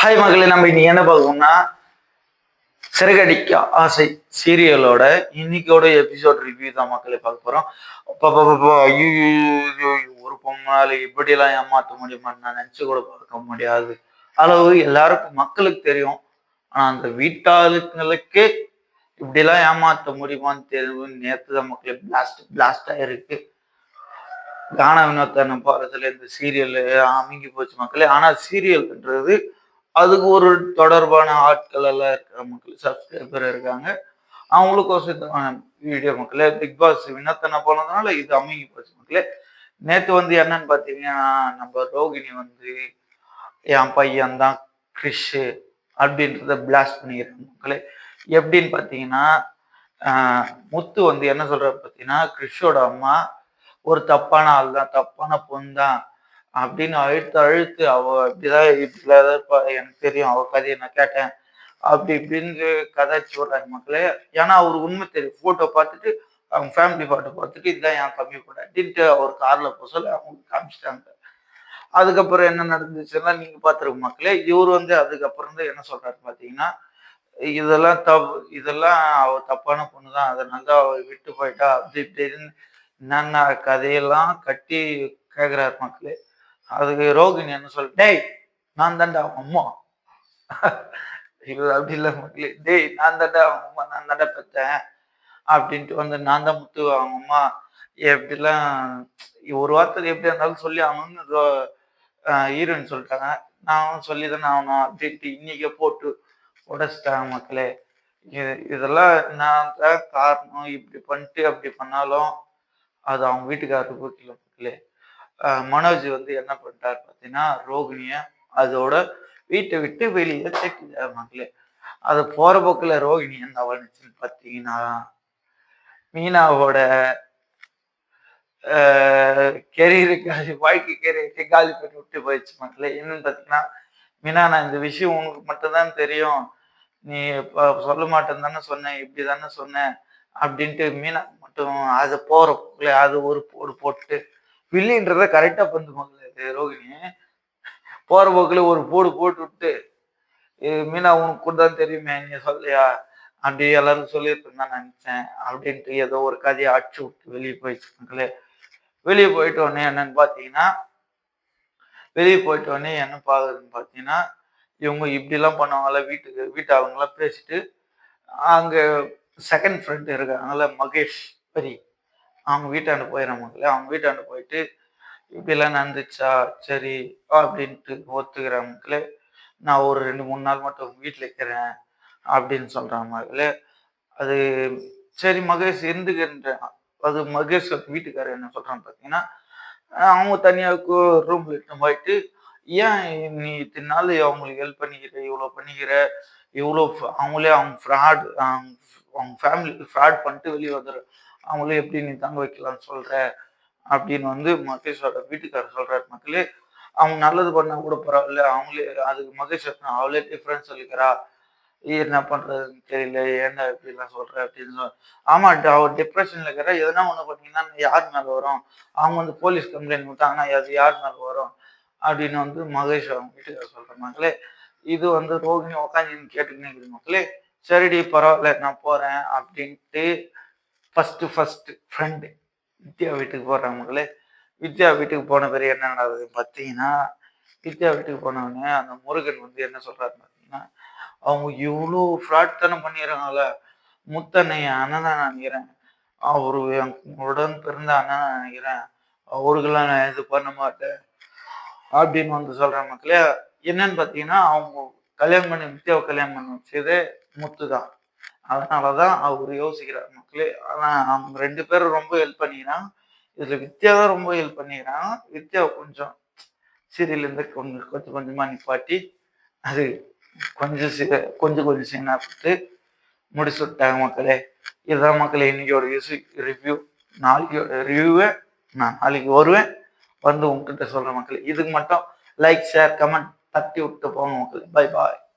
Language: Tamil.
ஹாய் மகளே நம்ம இன்னைக்கு என்ன பார்க்கணும்னா சிறகடிக்க ஆசை சீரியலோட இன்னைக்கோட எபிசோட் ரிவ்யூ தான் மக்களே பார்க்க போறோம். அப்பா ஐயோ ஒரு பொம்மால இப்படியெல்லாம் ஏமாற்ற முடியுமா நான் நினைச்சு கூட பார்க்க முடியாது. அளவு எல்லாருக்கும் மக்களுக்கு தெரியும். ஆனா அந்த வீட்டாளுங்களுக்கு இப்படிலாம் ஏமாற்ற முடியுமான்னு தெரியும் நேற்று தான் மக்களே பிளாஸ்ட் பிளாஸ்ட் ஆயிருக்கு. கானா வினோத்தனம் போறதுல இந்த சீரியல் அமைங்கி போச்சு மக்களே ஆனா சீரியல்ன்றது அதுக்கு ஒரு தொடர்பான ஆட்கள் எல்லாம் இருக்கிற மக்கள் சப்ஸ்கிரைபர் இருக்காங்க. அவங்களுக்கோசம் வீடியோ மக்களே பிக் பாஸ் வினத்தனை போனதுனால இது அமைங்கி போச்சு மக்களே. நேற்று வந்து என்னன்னு பார்த்தீங்கன்னா நம்ம ரோகிணி வந்து என் பையன் தான் கிறிஷு அப்படின்றத பிளாஸ்ட் பண்ணிக்கிறாங்க மக்களே. எப்படின்னு பார்த்தீங்கன்னா முத்து வந்து என்ன சொல்றாரு பார்த்தீங்கன்னா கிறிஷோட அம்மா ஒரு தப்பான ஆள் தான் தப்பான பொண்ணு தான் அப்படின்னு அழுத்து அழுத்து அவ இப்படிதான் இப்படிதான் இருப்பா எனக்கு தெரியும் அவ கதையை நான் கேட்டேன். அப்படி இப்படின்னு கதை சொல்றாரு மக்களே. ஏன்னா அவருக்கு உண்மை தெரியும். போட்டோ பார்த்துட்டு அவங்க ஃபேமிலி பாட்டை பார்த்துட்டு இதுதான் என் கம்மி கூட அப்படின்ட்டு அவர் கார்ல போக சொல்லி அவங்க காமிச்சிட்டாங்க. அதுக்கப்புறம் என்ன நடந்துச்சுன்னா நீங்க பார்த்துருக்க மக்களே இவர் வந்து அதுக்கப்புறம் தான் என்ன சொல்றாரு பார்த்தீங்கன்னா இதெல்லாம் தப்பு இதெல்லாம் அவ தப்பான பொண்ணு தான் அதனால தான் அவ விட்டு போயிட்டா அப்படி இப்படின்னு என்னென்ன கதையெல்லாம் கட்டி கேட்குறாரு மக்களே. அதுக்கு ரோகிணி என்ன சொல்ல டேய் நான் தாண்டா அவன் அம்மா. இது அப்படி இல்லை மக்களே டேய் நான் தாண்டா அவன் அம்மா நான் தாண்டா பெற்றேன் அப்படின்ட்டு வந்து நான் தான் முத்து அவங்க அம்மா. எப்படிலாம் ஒரு வார்த்தை எப்படி இருந்தாலும் சொல்லி ஆகணும்னு ஹீரோயின் சொல்லிட்டாங்க. நான் சொல்லி தானே ஆகணும் அப்படின்ட்டு இன்னைக்கே போட்டு உடைச்சிட்டாங்க மக்களே. இது இதெல்லாம் நான் தான் காரணம் இப்படி பண்ணிட்டு அப்படி பண்ணாலும் அது அவங்க வீட்டுக்காரருக்கு பிடிக்கல மக்களே. மனோஜ் வந்து என்ன பண்ணிட்டாரு பார்த்தீங்கன்னா ரோகிணிய அதோட வீட்டை விட்டு வெளியே தட்டிட்டார் மக்களே. அது போற போக்கில் ரோகிணி என்ன வந்துச்சுன்னு பார்த்தீங்கன்னா மீனாவோட கெரியருக்கு வாழ்க்கை கெரியருக்கு காலி பண்ணி விட்டு போயிடுச்சு மக்களே. என்னன்னு பார்த்தீங்கன்னா மீனா நான் இந்த விஷயம் உனக்கு மட்டும்தான் தெரியும். நீ இப்போ சொல்ல மாட்டேன்னு தானே சொன்னேன் இப்படி தானே சொன்னேன். அப்படின்ட்டு மீனா மட்டும் அது போகிற அது ஒரு போடு போட்டு வில்லின்றத கரெக்டா பண்ணு ரோகிணி. போற போக்குல ஒரு போடு போட்டு விட்டு இது மீனா உனக்கு கூட தான் தெரியுமே நீ சொல்லியா அப்படி எல்லாரும் சொல்லியிருப்பேன் தான் நினைச்சேன். அப்படின்ட்டு ஏதோ ஒரு கதையை அடிச்சு விட்டு வெளியே போயிடுச்சுங்களே. வெளியே போயிட்டு உடனே என்னன்னு பார்த்தீங்கன்னா வெளியே போயிட்டு உடனே என்ன பார்க்குறதுன்னு பார்த்தீங்கன்னா இவங்க இப்படிலாம் பண்ணுவாங்கள்ல வீட்டுக்கு வீட்டு அவங்களாம் பேசிட்டு அங்கே செகண்ட் ஃப்ரெண்ட் இருக்காங்கல்ல மகேஷ் பெரிய அவங்க வீட்டாண்டு போயிடறாங்க அவங்க வீட்டாண்டு போயிட்டு இப்படிலாம் நடந்துச்சா? சரி அப்படின்ட்டு ஒத்துக்கிறேன் மக்களே. நான் ஒரு ரெண்டு மூணு நாள் மட்டும் வீட்டில் இருக்கிறேன் அப்படின்னு சொல்கிறாங்க மக்களே. அது சரி மகேஷ் இருந்துக்கிறேன் அது மகேஷ் வீட்டுக்காரர் என்ன சொல்கிறான்னு பார்த்தீங்கன்னா அவங்க தனியாக ரூம் எடுத்து போயிட்டு ஏன் நீ இத்தனை நாள் அவங்களுக்கு ஹெல்ப் பண்ணிக்கிற? இவ்வளோ பண்ணிக்கிற? இவ்வளோ அவங்களே அவங்க ஃப்ராட் அவங்க ஃபேமிலிக்கு ஃப்ராட் பண்ணிட்டு வெளியே வந்துடுற அவங்களே எப்படி நீ தங்க வைக்கலாம்னு சொல்ற? அப்படின்னு வந்து மகேஷோட வீட்டுக்காரர் சொல்றாரு மக்களே. அவங்க நல்லது பண்ணா கூட பரவாயில்ல. அவங்களே அதுக்கு மகேஷ் அவளே டிஃப்ரென்ஸ் சொல்லிக்கிறா. என்ன பண்றதுன்னு தெரியல. ஏன்டா இப்படிலாம் சொல்ற? அப்படின்னு சொல் ஆமா அவர் டிப்ரெஷன்ல இருக்கிற. எதனா ஒண்ணு பண்ணீங்கன்னா யார் மேல வரும்? அவங்க வந்து போலீஸ் கம்ப்ளைண்ட் கொடுத்தாங்கன்னா அது யார் மேல வரும்? அப்படின்னு வந்து மகேஷ் அவங்க வீட்டுக்காரர் சொல்ற மக்களே. இது வந்து ரோகிணி உட்காந்து கேட்டுக்கிட்டு மக்களே. சரிடி பரவாயில்ல நான் போறேன். அப்படின்ட்டு ஃபஸ்ட்டு ஃபஸ்ட்டு ஃப்ரெண்டு வித்யா வீட்டுக்கு போகிறவங்களே வித்யா வீட்டுக்கு போன பிறகு என்ன நடக்குது பார்த்தீங்கன்னா வித்யா வீட்டுக்கு போனவொடனே அந்த முருகன் வந்து என்ன சொல்கிறாரு பார்த்தீங்கன்னா அவங்க இவ்வளோ ஃப்ராட் தானே பண்ணிடுறாங்கல்ல முத்தனை அண்ணன் தான் நினைக்கிறேன். அவரு என் உடன் பிறந்த அண்ணன் நினைக்கிறேன். அவருக்கெல்லாம் நான் இது பண்ண மாட்டேன். அப்படின்னு வந்து சொல்கிற மக்களே. என்னன்னு பார்த்தீங்கன்னா அவங்க கல்யாணம் பண்ணி வித்யாவை கல்யாணம் பண்ண வச்சது முத்து தான் அதனாலதான் அவர் யோசிக்கிறார். மக்களே ஆனா அவங்க ரெண்டு பேரும் ரொம்ப ஹெல்ப் பண்ணிக்கிறான். இதுல வித்யா தான் ரொம்ப ஹெல்ப் பண்ணிக்கிறான். வித்யாவை கொஞ்சம் சீரியல் இருந்து கொஞ்சம் கொஞ்சம் கொஞ்சமா நிப்பாட்டி அது கொஞ்சம் கொஞ்சம் கொஞ்சம் சீனா போட்டு முடிச்சு விட்டாங்க மக்களே. இதுதான் மக்களே இன்னைக்கோட யூஸ் ரிவ்யூ நாளைக்கோட ரிவ்யூவை நான் நாளைக்கு வருவேன். வந்து உங்ககிட்ட சொல்றேன் மக்களே. இதுக்கு மட்டும் லைக் ஷேர் கமெண்ட் தட்டி விட்டு போங்க மக்களே. Bye bye